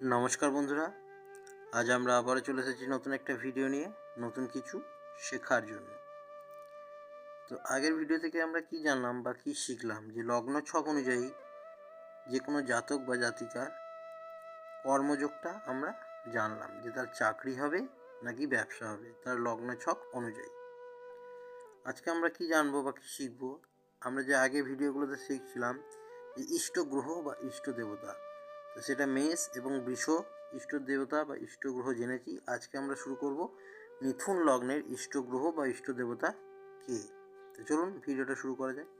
নমস্কার বন্ধুরা, আজ আমরা আবারও চলে এসেছি নতুন একটা ভিডিও নিয়ে, নতুন কিছু শেখার জন্য। তো আগের ভিডিও থেকে আমরা কি জানলাম বা কি শিখলাম যে লগ্ন ছক অনুযায়ী যে কোনো জাতক বা জাতিকার কর্মযোগটা আমরা জানলাম যে তার চাকরি হবে নাকি ব্যবসা হবে, তার লগ্ন ছক অনুযায়ী। আজকে আমরা কি জানব বা কি শিখব? আমরা যে আগে ভিডিওগুলোতে শিখছিলাম যে ইষ্ট গ্রহ বা ইষ্ট দেবতা তো সেটা মেষ এবং বৃষ ইষ্ট দেবতা বা ইষ্ট গ্রহ জেনেছি। আজকে আমরা শুরু করব মিথুন লগ্নের ইষ্ট গ্রহ বা ইষ্ট দেবতা কে? তো চলুন ভিডিওটা শুরু করা যায়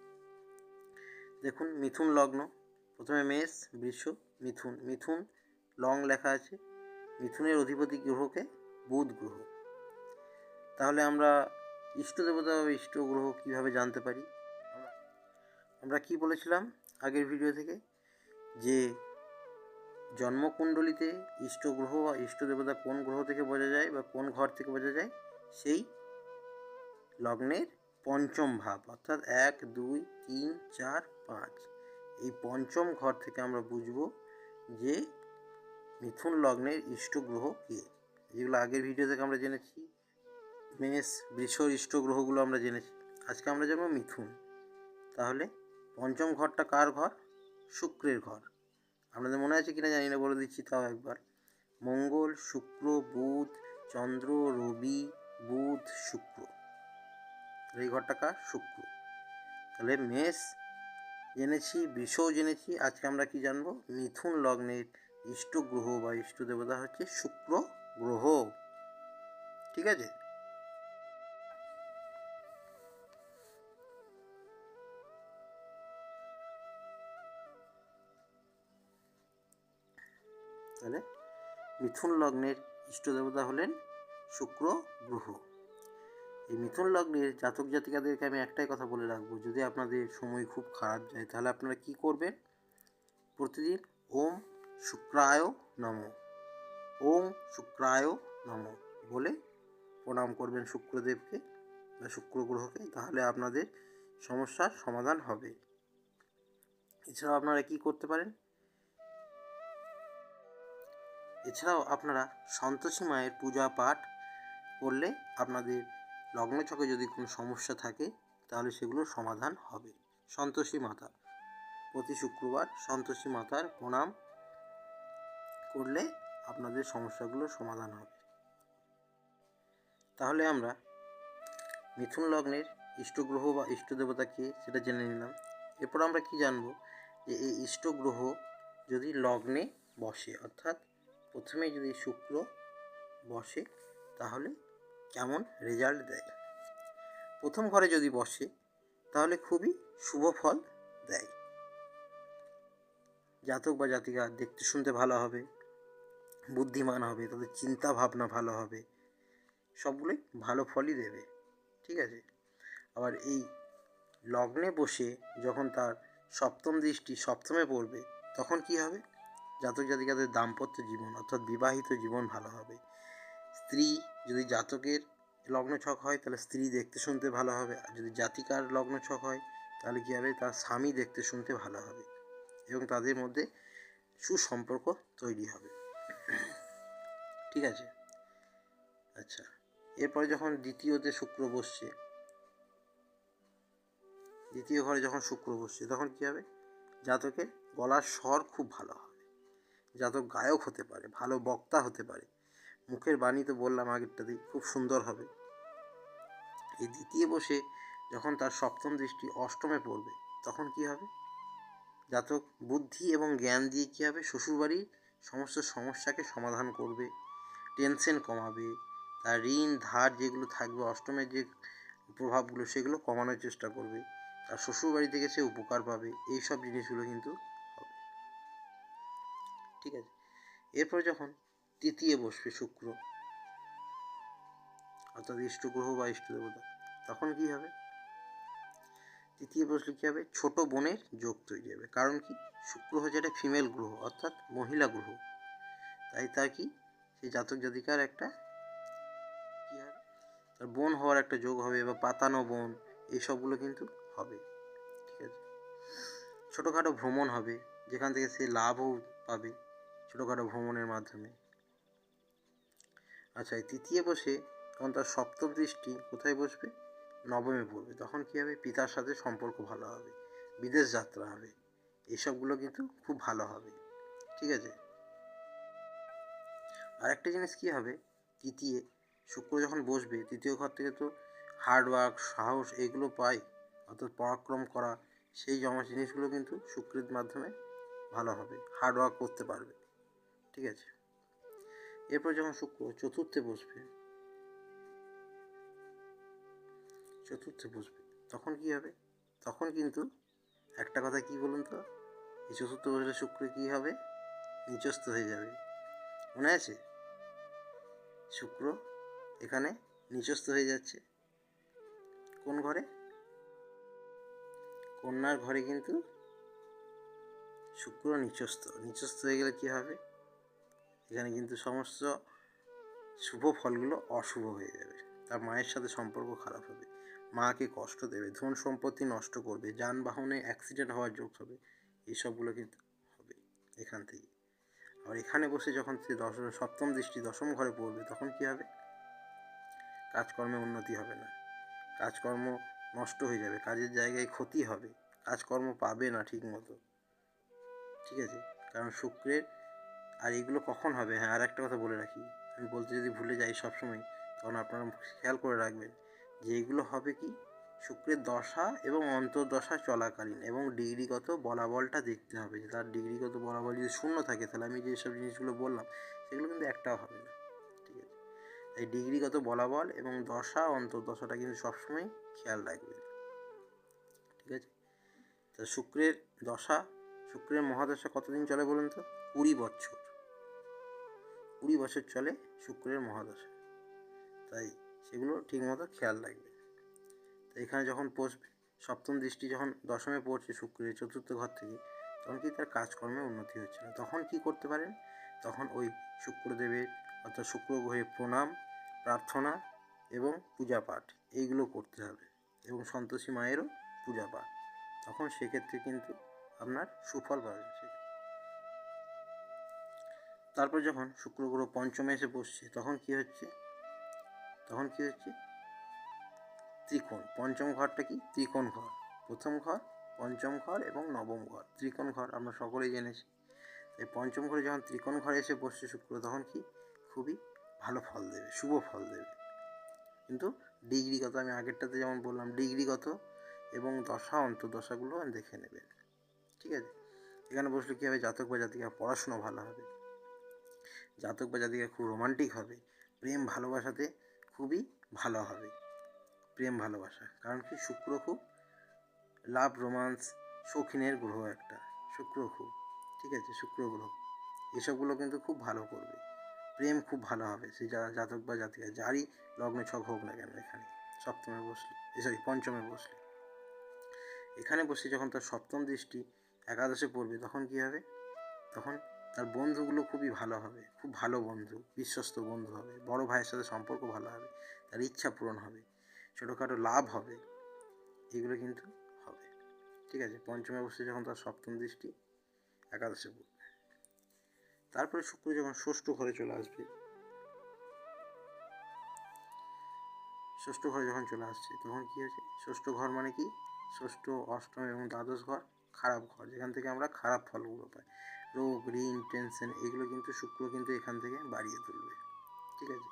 দেখুন, মিথুন লগ্ন, প্রথমে মেষ, বৃষ, মিথুন। মিথুন লং লেখা আছে, মিথুনের অধিপতি গ্রহকে বুধ গ্রহ। তাহলে আমরা ইষ্ট দেবতা বা ইষ্ট গ্রহ কীভাবে জানতে পারি? আমরা কি বলেছিলাম আগের ভিডিও থেকে? যে জন্মকুণ্ডলিতে ইষ্ট গ্রহ বা ইষ্ট দেবতা কোন গ্রহ থেকে বোঝা যায় বা কোন ঘর থেকে বোঝা যায়? সেই লগ্নের পঞ্চম ভাব, অর্থাৎ এক, দুই, তিন, চার, পাঁচ। এই পঞ্চম ঘর থেকে আমরা বুঝব যে মিথুন লগ্নের ইষ্ট গ্রহ কে? যেগুলো আগের ভিডিও থেকে আমরা জেনেছি। মেষ বৃষর ইষ্ট গ্রহগুলো আমরা জেনেছি। আজকে আমরা জানব মিথুন। তাহলে পঞ্চম ঘরটা কার ঘর? শুক্রের ঘর। আপনাদের মনে আছে কিনা জানি না, বলে দিচ্ছি তাও একবার। মঙ্গল, শুক্র, বুধ, চন্দ্র, রবি, বুধ, শুক্র। এই ঘরটা কার? শুক্র। তাহলে মেষ জেনেছি বৃষও জেনেছি, আজকে আমরা কি জানব? মিথুন লগ্নের ইষ্ট গ্রহ বা ইষ্ট দেবতা হচ্ছে শুক্র গ্রহ। ঠিক আছে? মিথুন লগ্নের ইষ্ট দেবতা হলেন শুক্র গ্রহ। এই মিথুন লগ্নের জাতক জাতিকাদেরকে আমি একটাই কথা বলে রাখব, যদি আপনাদের সময় খুব খারাপ যায়, তাহলে আপনারা কি করবেন? প্রতিদিন ওম শুক্রায় নম। ওম শুক্রায় নম বলে প্রণাম করবেন শুক্রদেবকে বা শুক্র গ্রহকে, তাহলে আপনাদের সমস্যার সমাধান হবে। এছাড়াও আপনারা কি করতে পারেন? এছাড়াও আপনারা সন্তোষী মায়ের পূজা পাঠ করলে আপনাদের লগ্ন ছকে যদি কোনো সমস্যা থাকে, তাহলে সেগুলোর সমাধান হবে। সন্তোষী মাতা, প্রতি শুক্রবার সন্তোষী মাতার প্রণাম করলে আপনাদের সমস্যাগুলোর সমাধান হবে। তাহলে আমরা মিথুন লগ্নের ইষ্ট গ্রহ বা ইষ্ট দেবতা কে সেটা জেনে নিলাম। এরপর আমরা কি জানব যে এই ইষ্ট গ্রহ যদি লগ্নে বসে, অর্থাৎ প্রথমে যদি শুক্র বসে, তাহলে কেমন রেজাল্ট দেয়? প্রথম ঘরে যদি বসে, তাহলে খুবই শুভ ফল দেয়। জাতক বা জাতিকা দেখতে শুনতে ভালো হবে, বুদ্ধিমান হবে, তাদের চিন্তা ভাবনা ভালো হবে, সবগুলোই ভালো ফলই দেবে, ঠিক আছে? আবার এই লগ্নে বসে যখন তার সপ্তম দৃষ্টি সপ্তমে পড়বে, তখন কি হবে? জাতক জাতিকাদের দাম্পত্য জীবন অর্থাৎ বিবাহিত জীবন ভালো হবে। স্ত্রী যদি জাতকের লগ্ন ছক হয়, তাহলে স্ত্রী দেখতে শুনতে ভালো হবে। আর যদি জাতিকার লগ্ন ছক হয়, তাহলে কী হবে? তার স্বামী দেখতে শুনতে ভালো হবে এবং তাদের মধ্যে সুসম্পর্ক তৈরি হবে। ঠিক আছে? আচ্ছা এরপরে যখন দ্বিতীয়তে শুক্র বসছে, দ্বিতীয় ঘরে যখন শুক্র বসছে, তখন কী হবে? জাতকের গলার স্বর খুব ভালো হবে। জাতক গায়ক হতে পারে, ভালো বক্তা হতে পারে। মুখের বাণী তো বললাম আগেরটাতেই খুব সুন্দর হবে। এই দ্বিতীয় বসে যখন তার সপ্তম দৃষ্টি অষ্টমে পড়বে, তখন কি হবে? জাতক বুদ্ধি এবং জ্ঞান দিয়ে কী হবে? শ্বশুরবাড়ির সমস্ত সমস্যাকে সমাধান করবে, টেনশন কমাবে, তার ঋণ, ধার যেগুলো থাকবে অষ্টমের যে প্রভাবগুলো, সেগুলো কমানোর চেষ্টা করবে। তার শ্বশুরবাড়ি থেকে সে উপকার পাবে। এই সব জিনিসগুলো কিন্তু ঠিক আছে। এরপর যখন তৃতীয় বসবে শুক্র, অর্থাৎ ইষ্ট গ্রহ বা ইষ্ট দেবতা তখন কি হবে? তৃতীয় বসলে কী হবে? ছোট বোনের যোগ তৈরি হবে। কারণ কি? শুক্র হচ্ছে একটা ফিমেল গ্রহ, অর্থাৎ মহিলা গ্রহ। তাই তা কি? সেই জাতক জাতিকার একটা কী হবে? তার বোন হওয়ার একটা যোগ হবে বা পাতানো বোন এইসবগুলো কিন্তু হবে। ঠিক আছে? ছোটোখাটো ভ্রমণ হবে, যেখান থেকে সে লাভও পাবে। ছোটোখাটো ভ্রমণের মাধ্যমে। আচ্ছা এই তৃতীয় বসে তখন তার সপ্তম দৃষ্টি কোথায় বসবে? নবমে পড়বে। তখন কী হবে? পিতার সাথে সম্পর্ক ভালো হবে, বিদেশ যাত্রা হবে, এসবগুলো কিন্তু খুব ভালো হবে। ঠিক আছে? আর একটা জিনিস কী হবে? তৃতীয়, শুক্র যখন বসবে, তৃতীয় ঘর থেকে তো হার্ডওয়ার্ক সাহস, এগুলো পায়। অর্থাৎ পরাক্রম করা, সেই জমা জিনিসগুলো কিন্তু শুক্রের মাধ্যমে ভালো হবে হার্ডওয়ার্ক করতে পারবে। ঠিক আছে। এরপর যখন শুক্র চতুর্থে বসবে চতুর্থে বসবে, তখন কি হবে? তখন কিন্তু একটা কথা কি বলুন তো? এই চতুর্থ বসলে শুক্র কী হবে? নিচস্থ হয়ে যাবে। মনে আছে? শুক্র এখানে নিচস্থ হয়ে যাচ্ছে। কোন ঘরে? কন্যার ঘরে কিন্তু শুক্র নিচস্থ নিচস্থ হয়ে গেলে কী হবে? এখানে কিন্তু সমস্ত শুভ ফলগুলো অশুভ হয়ে যাবে। তার মায়ের সাথে সম্পর্ক খারাপ হবে। মাকে কষ্ট দেবে, ধন সম্পত্তি নষ্ট করবে, যানবাহনে অ্যাক্সিডেন্ট হওয়ার যোগ হবে। এইসবগুলো কিন্তু হবে এখান থেকে। আর এখানে বসে যখন সে দশ, সপ্তম দৃষ্টি দশম ঘরে পড়বে, তখন কী হবে? কাজকর্মে উন্নতি হবে না। কাজকর্ম নষ্ট হয়ে যাবে, কাজের জায়গায় ক্ষতি হবে। কাজকর্ম পাবে না ঠিক মতো ঠিক আছে? কারণ শুক্রের আর এগুলো কখন হবে? হ্যাঁ আর একটা কথা বলে রাখি। আমি বলতে যদি ভুলে যাই সবসময়, তখন আপনারা খেয়াল করে রাখবেন যে এগুলো হবে কি? শুক্রের দশা এবং অন্তর্দশা চলাকালীন এবং ডিগ্রিগত বলাবলটা দেখতে হবে। যে তার ডিগ্রিগত বলাবল যদি শূন্য থাকে, তাহলে আমি যেসব জিনিসগুলো বললাম, সেগুলো কিন্তু একটাও হবে না। ঠিক আছে? এই ডিগ্রিগত বলাবল এবং দশা, অন্তর্দশাটা কিন্তু সবসময় খেয়াল রাখবেন। ঠিক আছে? তা শুক্রের দশা, শুক্রের মহাদশা কতদিন চলে বলুন তো? কুড়ি বছর। কুড়ি বছর চলে শুক্রের মহাদশা। তাই সেগুলো ঠিকমতো খেয়াল রাখবে। তো এখানে যখন পৌঁছবে সপ্তম দৃষ্টি যখন দশমে পড়ছে শুক্রের চতুর্থ ঘর থেকে, তখন কি তার কাজকর্মে উন্নতি হচ্ছে না? তখন কি করতে পারেন? তখন ওই শুক্রদেবের অর্থাৎ শুক্র গ্রহে প্রণাম, প্রার্থনা এবং পূজা পাঠ এইগুলো করতে হবে এবং সন্তোষী মায়েরও পূজা পাঠ তখন সেক্ষেত্রে কিন্তু আপনার সুফল পাবেন তারপর যখন শুক্র গ্রহ পঞ্চমে এসে বসছে, তখন কি হচ্ছে? তখন কি হচ্ছে? ত্রিকোণ। পঞ্চম ঘরটা কি? ত্রিকোণ ঘর। প্রথম ঘর, পঞ্চম ঘর এবং নবম ঘর। ত্রিকোণ ঘর আমরা সকলেই জেনেছি। এই পঞ্চম ঘরে যখন ত্রিকোণ ঘরে এসে বসছে শুক্র, তখন কি? খুবই ভালো ফল দেবে, শুভ ফল দেবে। কিন্তু ডিগ্রিগত, আমি আগেরটাতে যেমন বললাম, ডিগ্রিগত এবং দশা অন্তর্দশাগুলো দেখে নেবেন। ঠিক আছে? এখানে বসলে কী হবে? জাতক বা জাতিকা পড়াশুনো ভালো হবে। জাতক বা জাতিকা খুব রোমান্টিক হবে। প্রেম ভালোবাসাতে খুবই ভালো হবে। প্রেম ভালোবাসা। কারণ কি? শুক্র খুব লাভ রোমান্স শৌখিনের গ্রহ একটা। শুক্র খুব। ঠিক আছে? শুক্র গ্রহ। এসবগুলো কিন্তু খুব ভালো করবে। প্রেম খুব ভালো হবে। সেই যারা জাতক বা জাতিকা, যারই লগ্ন ছক হোক না কেন এখানে। সপ্তমে বসলে সরি পঞ্চমে বসলে। এখানে বসে যখন তার সপ্তম দৃষ্টি একাদশে পড়বে, তখন কী হবে? তখন তার বন্ধুগুলো খুবই ভালো হবে, খুব ভালো বন্ধু, বিশ্বস্ত বন্ধু হবে, বড় ভাইয়ের সাথে সম্পর্ক ভালো হবে, তার ইচ্ছা পূরণ হবে, ছোটোখাটো লাভ হবে, এগুলো কিন্তু হবে। ঠিক আছে, পঞ্চমে বসে যখন তার সপ্তম দৃষ্টি, একাদশে পড়বে। তারপরে শুক্র যখন ষষ্ঠ ঘরে চলে আসবে, ষষ্ঠ ঘরে যখন চলে আসছে, তখন কী হয়েছে? ষষ্ঠ ঘর মানে কি? ষষ্ঠ, অষ্টম এবং দ্বাদশ ঘর, খারাপ ঘর, যেখান থেকে আমরা খারাপ ফলগুলো পাই। রোগ ঋণ টেনশন এগুলো কিন্তু শুক্র কিন্তু এখান থেকে বাড়িয়ে তুলবে। ঠিক আছে?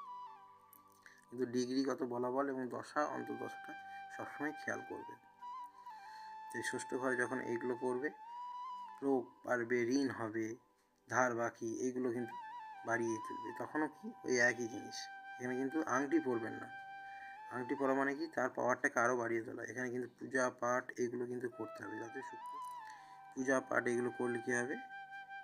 কিন্তু ডিগ্রি ডিগ্রিগত বলাবল এবং দশা অন্তর্দশাটা সবসময় খেয়াল করবে। তো এই ষষ্ঠ ঘরে যখন এইগুলো করবে রোগ বাড়বে ঋণ হবে, ধার বাকি এইগুলো কিন্তু বাড়িয়ে তুলবে। তখনও কি? ওই একই জিনিস। এখানে কিন্তু আংটি পরবেন না। আংটি পরা মানে কি? তার পাওয়ারটাকে আরও বাড়িয়ে তোলা। এখানে কিন্তু পূজা পাঠ এগুলো কিন্তু করতে হবে। যাতে শুক্র পূজা পাঠ এগুলো করলে কী হবে?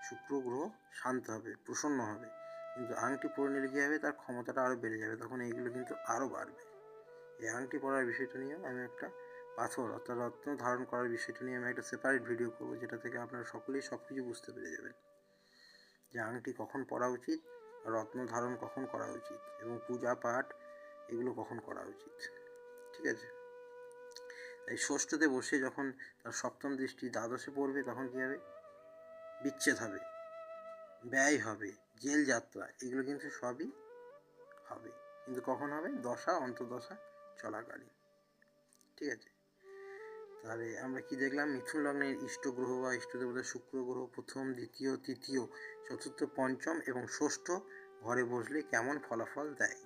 শুক্র গ্রহ শান্ত হবে, প্রসন্ন হবে। কিন্তু আংটি পরে নিলে কী হবে? তার ক্ষমতাটা আরও বেড়ে যাবে। তখন এইগুলো কিন্তু আরও বাড়বে। এই আংটি পরার বিষয়টা নিয়ে আমি একটা পাথর অর্থাৎ রত্ন ধারণ করার বিষয়টা নিয়ে আমি একটা সেপারেট ভিডিও করব, যেটা থেকে আপনারা সকলেই সব কিছু বুঝতে পেরে যাবেন। যে আংটি কখন পরা উচিত রত্ন ধারণ কখন করা উচিত, এবং পূজা পাঠ এগুলো কখন করা উচিত। ঠিক আছে? এই ষষ্ঠতে বসে যখন তার সপ্তম দৃষ্টি দ্বাদশে পড়বে, তখন কী হবে? বিচ্ছেদ হবে, ব্যয় হবে, জেল যাত্রা, এগুলো কিন্তু সবই হবে। কিন্তু কখন হবে? দশা, অন্তর্দশা, চলাকালীন। ঠিক আছে? তাহলে আমরা কি দেখলাম? মিথুন লগ্নের ইষ্ট গ্রহ বা ইষ্ট দেবতা শুক্র গ্রহ প্রথম, দ্বিতীয়, তৃতীয়, চতুর্থ, পঞ্চম এবং ষষ্ঠ ঘরে বসলে কেমন ফলাফল দেয়?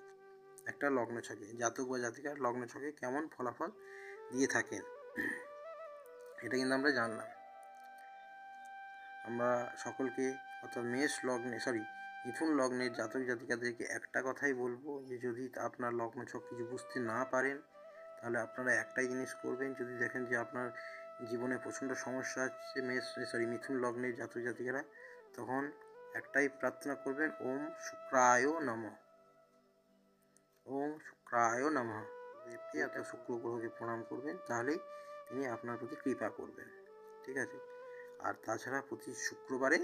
একটা লগ্ন ছকে, জাতক বা জাতিকার লগ্ন ছকে কেমন ফলাফল দিয়ে থাকেন? এটা কিন্তু আমরা জানলাম। আমরা সকলকে, অর্থাৎ মেষ লগ্নে সরি মিথুন লগ্নের জাতক জাতিকাদেরকে একটা কথাই বলব যে, যদি আপনার লগ্ন ছক কিছু বুঝতে না পারেন, তাহলে আপনারা একটাই জিনিস করবেন, যদি দেখেন যে আপনার জীবনে প্রচণ্ড সমস্যা হচ্ছে মেষ সরি মিথুন লগ্নের জাতক জাতিকারা, তখন একটাই প্রার্থনা করবেন, ওম শুক্রায় নম। ওম শুক্রায় নম। দেবকে, অর্থাৎ শুক্র গ্রহকে প্রণাম করবেন, তাহলেই তিনি আপনার প্রতি কৃপা করবেন। ঠিক আছে? আর তাছাড়া প্রতি শুক্রবারে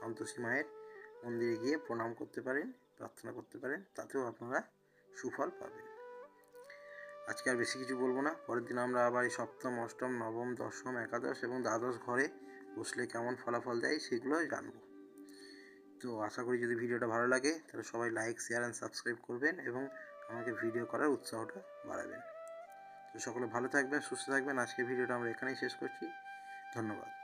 সন্তোষী মায়ের মন্দিরে গিয়ে প্রণাম করতে পারেন, প্রার্থনা করতে পারেন, তাতেও আপনারা সুফল পাবেন। আজকে আর বেশি কিছু বলব না। পরের দিন আমরা আবার এই সপ্তম, অষ্টম, নবম, দশম, একাদশ এবং দ্বাদশ ঘরে বসলে কেমন ফলাফল দেয় সেগুলো জানব। তো আশা করি যদি ভিডিওটা ভালো লাগে, তাহলে সবাই লাইক, শেয়ার অ্যান্ড সাবস্ক্রাইব করবেন এবং আমাকে ভিডিও করার উৎসাহটা বাড়াবেন। তো সকলে ভালো থাকবেন, সুস্থ থাকবেন। আজকের ভিডিওটা আমরা এখানেই শেষ করছি। ধন্যবাদ।